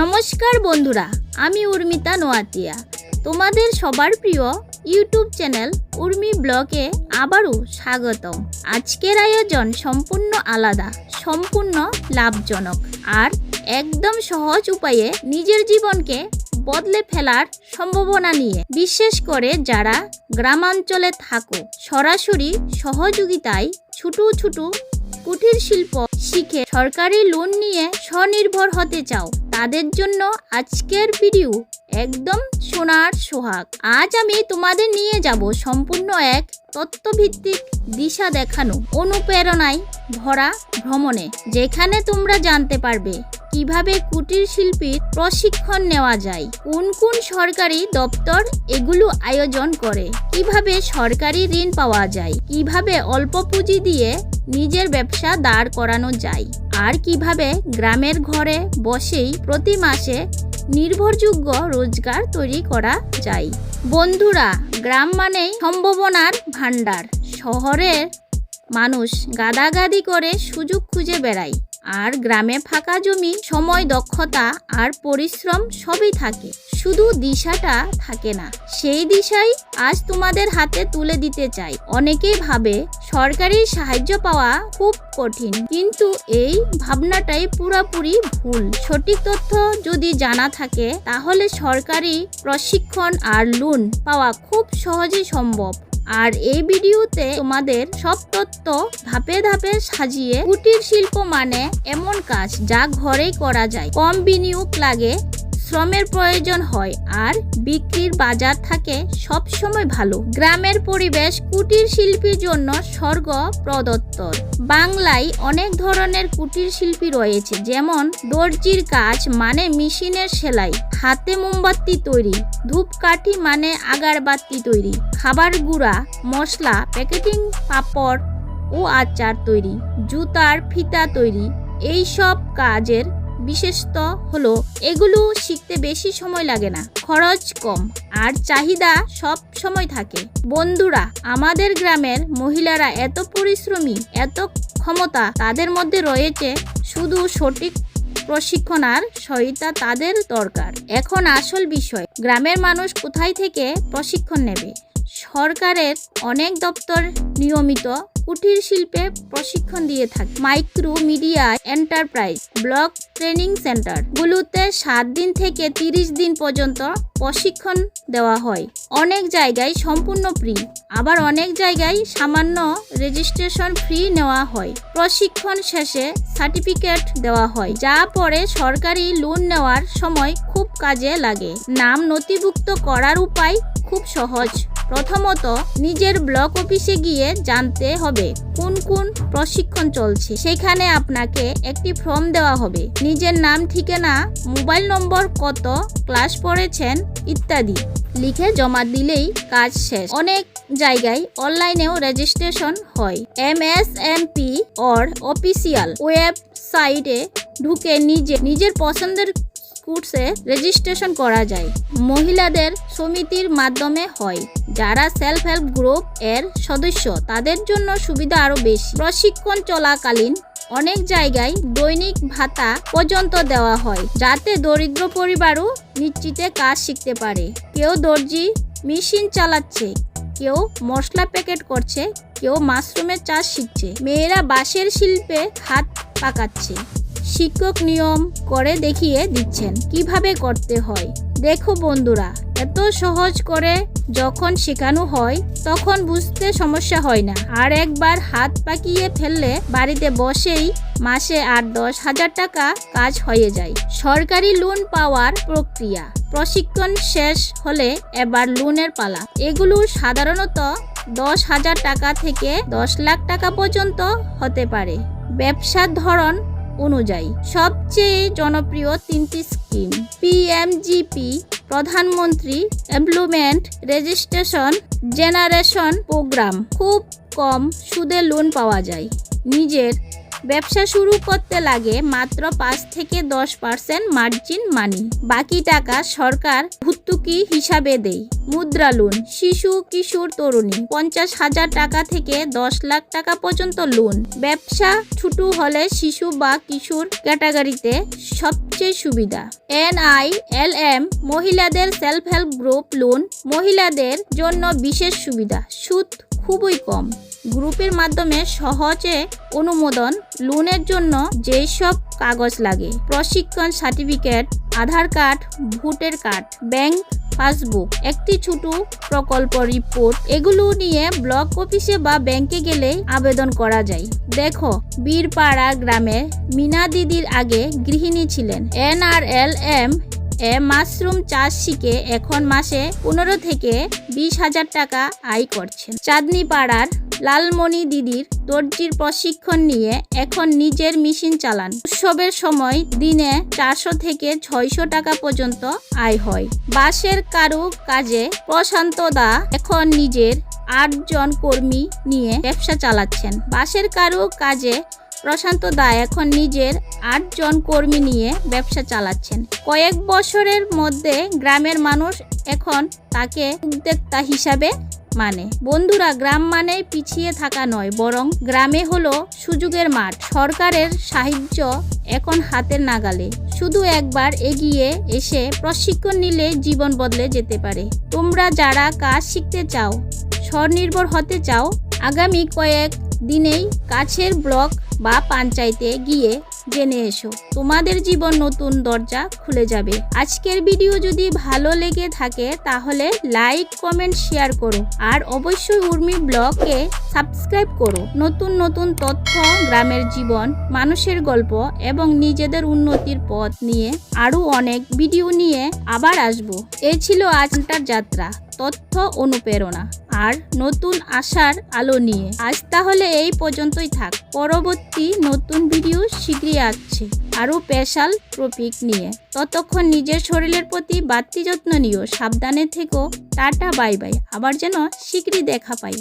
নমস্কার বন্ধুরা, আমি উর্মিতা নোয়াতিয়া। তোমাদের সবার প্রিয় ইউটিউব চ্যানেল উর্মি ব্লগে আবারও স্বাগতম। আজকের আয়োজন সম্পূর্ণ আলাদা, সম্পূর্ণ লাভজনক আর একদম সহজ উপায়ে নিজের জীবনকে বদলে ফেলার সম্ভাবনা নিয়ে। বিশেষ করে যারা গ্রামাঞ্চলে থাকো, সরাসরি সহযোগিতায় ছোট ছোট কুটির শিল্প শিখে সরকারি লোন নিয়ে স্বনির্ভর হতে চাও। তাদের জন্য আজকের ভিডিও একদম সোনার সোহাগ। আজ আমি তোমাদের নিয়ে যাব সম্পূর্ণ এক তত্ত্বভিত্তিক দিশা দেখানো অনুপ্রেরণায় ভরা ভ্রমণে, যেখানে তোমরা জানতে পারবে কীভাবে কুটির শিল্পীর প্রশিক্ষণ নেওয়া যায়, কোন কোন সরকারি দপ্তর এগুলো আয়োজন করে, কীভাবে সরকারি ঋণ পাওয়া যায়, কীভাবে অল্প পুঁজি দিয়ে নিজের ব্যবসা দাঁড় করানো যায়, আর কীভাবে গ্রামের ঘরে বসেই প্রতি মাসে নির্ভরযোগ্য রোজগার তৈরি করা যায়। বন্ধুরা, গ্রাম মানেই সম্ভাবনার ভাণ্ডার। শহরের মানুষ গাদাগাদি করে সুযোগ খুঁজে বেড়ায়। আর গ্রামে ফাঁকা জমি, সময়, দক্ষতা আর পরিশ্রম সবই থাকে। শুধু দিশাটা থাকে না, সেই দিশাই আজ তোমাদের হাতে তুলে দিতে চাই। অনেকেই ভাবে সরকারি সাহায্য পাওয়া খুব কঠিন, কিন্তু এই ভাবনাটাই পুরোপুরি ভুল। সঠিক তথ্য যদি জানা থাকে, তাহলে সরকারি প্রশিক্ষণ আর লোন পাওয়া খুব সহজেই সম্ভব। আর এই ভিডিওতে তোমাদের সব তথ্য ধাপে ধাপে সাজিয়ে কুটির শিল্প মানে এমন কাজ যা ঘরেই করা যায়। কম বিনিয়োগ লাগে, শ্রমের প্রয়োজন হয় আর বিক্রির বাজার থাকে সব সময় ভালো। গ্রামের পরিবেশ কুটির শিল্পীর জন্য স্বর্গ প্রদত্ত বাংলায় অনেক ধরনের কুটির শিল্পী রয়েছে, যেমন দর্জির কাজ মানে মেশিনের সেলাই, হাতে মোমবাতি তৈরি, ধূপকাঠি মানে আগারবাতি তৈরি। খাবার গুঁড়া, মশলা, প্যাকেটিং পাপড় ও আচার তৈরি, জুতার ফিতা তৈরি, এই সব কাজের বিশেষত হলো এগুলো শিখতে বেশি সময় লাগে না, খরচ কম, আর চাহিদা সব সময় থাকে। বন্ধুরা, আমাদের গ্রামের মহিলারা এত পরিশ্রমী, এত ক্ষমতা তাদের মধ্যে রয়েছে, শুধু সঠিক প্রশিক্ষণ আর সহায়তা তাদের দরকার। এখন আসল বিষয়, গ্রামের মানুষ কোথায় থেকে প্রশিক্ষণ নেবে? সরকারের অনেক দপ্তর নিয়মিত কুটির শিল্পে প্রশিক্ষণ দিয়ে থাকে। Micro media enterprise, block training centre গুলোতে সাত দিন থেকে তিরিশ দিন পর্যন্ত প্রশিক্ষণ দেওয়া হয়। অনেক জায়গায় সম্পূর্ণ ফ্রি, আবার অনেক জায়গায় সামান্য রেজিস্ট্রেশন ফ্রি নেওয়া হয়। প্রশিক্ষণ শেষে সার্টিফিকেট দেওয়া হয়, যা পরে সরকারি লোন নেওয়ার সময় খুব কাজে লাগে। নাম নথিভুক্ত করার উপায় খুব সহজ। প্রথমত নিজের ব্লক অফিসে গিয়ে জানতে হবে কোন কোন প্রশিক্ষণ চলছে। সেখানে আপনাকে একটি ফর্ম দেওয়া হবে। নিজের নাম, ঠিকানা, মোবাইল নম্বর, কত ক্লাস পড়েছেন ইত্যাদি লিখে জমা দিলেই কাজ শেষ। অনেক জায়গায় অনলাইনেও রেজিস্ট্রেশন হয়। M S M P or official ওয়েবসাইটে ঢুকে নিজে, নিজের পছন্দের কোর্সে রেজিস্ট্রেশন করা যায়। মহিলাদের সমিতির মাধ্যমে হয়। যারা সেলফ হেল্প গ্রুপ এর সদস্য, তাদের জন্য সুবিধা আরও বেশি। প্রশিক্ষণ চলাকালীন অনেক জায়গায় দৈনিক ভাতা পর্যন্ত দেওয়া হয়, যাতে দরিদ্র পরিবারও নিশ্চিতে কাজ শিখতে পারে। কেউ দর্জি মেশিন চালাচ্ছে, কেউ মশলা প্যাকেট করছে, কেউ মাশরুমের চাষ শিখছে। মেয়েরা বাঁশের শিল্পে হাত পাকাচ্ছে। শিক্ষক নিয়ম করে দেখিয়ে দিচ্ছেন। কীভাবে করতে হয়? দেখো বন্ধুরা, এত সহজ করে যখন শেখানো হয়, তখন বুঝতে সমস্যা হয় না। আর একবার হাত পাকিয়ে ফেললে বাড়িতে বসেই মাসে আট দশ হাজার টাকা কাজ হয়ে যায়। সরকারি লোন পাওয়ার প্রক্রিয়া। প্রশিক্ষণ শেষ হলে এবার লোনের পালা। এগুলো সাধারণত দশ হাজার টাকা থেকে দশ লাখ টাকা পর্যন্ত হতে পারে। ব্যবসার ধরন অনুযায়ী সবচেয়ে জনপ্রিয় তিনটি স্কিম। পিএমজিপি প্রধানমন্ত্রী এমপ্লয়মেন্ট রেজিস্ট্রেশন জেনারেশন প্রোগ্রাম। খুব কম সুদে লোন পাওয়া যায়। নিজের ব্যবসা শুরু করতে লাগে মাত্র পাঁচ থেকে দশ পার্সেন্ট মার্জিন মানি। বাকি টাকা সরকার ভর্তুকি হিসাবে দেয়। মুদ্রা লোন, শিশু, কিশোর, তরুণী, পঞ্চাশ হাজার টাকা থেকে দশ লাখ টাকা পর্যন্ত লোন। ব্যবসা ছোট হলে শিশু বা কিশোর ক্যাটাগরিতে সবচেয়ে সবচেয়ে সুবিধা এনআই এল এম, মহিলাদের সেলফ হেল্প গ্রুপ লোন মহিলাদের জন্য বিশেষ সুবিধা। সুদ খুবই কম। গ্রুপের মাধ্যমে সহজে অনুমোদন, লোনের জন্য যেই সব কাগজ লাগে। প্রশিক্ষণ certificate, Aadhaar card, voter card, bank passbook, একটি ছোট প্রকল্প রিপোর্ট, এগুলো নিয়ে ব্লক অফিসে বা ব্যাংকে গেলে আবেদন করা যায়। দেখো, বীরপাড়া গ্রামে মিনা দিদির আগে গৃহিণী ছিলেন। এনআরএল এম এ মাশরুম চাষ শিখে এখন মাসে পনেরো থেকে বিশ হাজার টাকা আয় করছেন। চাঁদনি পাড়ার লালমণি দিদির দর্জির প্রশিক্ষণ নিয়ে এখন নিজের মেশিন চালান। উৎসবের সময় দিনে চারশো থেকে ছয়শো টাকা পর্যন্ত আয় হয়। বাঁশের কারু কাজে প্রশান্ত দা এখন নিজের আটজন কর্মী নিয়ে ব্যবসা চালাচ্ছেন। বাঁশের কারু কাজে প্রশান্ত দা এখন নিজের আটজন কর্মী নিয়ে ব্যবসা চালাচ্ছেন। কয়েক বছরের মধ্যে গ্রামের মানুষ এখন তাকে উদ্যোক্তা হিসাবে মানে। বন্ধুরা, গ্রাম মানে পিছিয়ে থাকা নয়, বরং গ্রামে হলো সুযোগের মাঠ। সরকারের সাহায্য এখন হাতের নাগালে। শুধু একবার এগিয়ে এসে প্রশিক্ষণ নিলে জীবন বদলে যেতে পারে। তোমরা যারা কাজ শিখতে চাও, স্বনির্ভর হতে চাও, আগামী কয়েক দিনেই কাছের ব্লক বা পঞ্চায়েতে গিয়ে জেনে এসো। তোমাদের জীবন নতুন দরজা খুলে যাবে। আজকের ভিডিও যদি ভালো লেগে থাকে, তাহলে লাইক, কমেন্ট, শেয়ার করো। আর অবশ্যই উর্মি ব্লগকে সাবস্ক্রাইব করো। নতুন নতুন তথ্য, গ্রামের জীবন, মানুষের গল্প এবং নিজেদের উন্নতির পথ নিয়ে আরও অনেক ভিডিও নিয়ে আবার আসব। এই ছিল আজটার যাত্রা, তথ্য অনুপ্রেরণা। আর নতুন আশার আলো নিয়ে। আজ তাহলে এই পর্যন্তই থাক। পরবর্তী নতুন ভিডিও শীঘ্রই আসছে। আরও স্পেশাল টপিক নিয়ে। ততক্ষণ নিজের শরীরের প্রতি বাড়তি যত্ন নিও। সাবধানে থেকো। Tata, bye bye. আবার যেন শীঘ্রই দেখা পাই।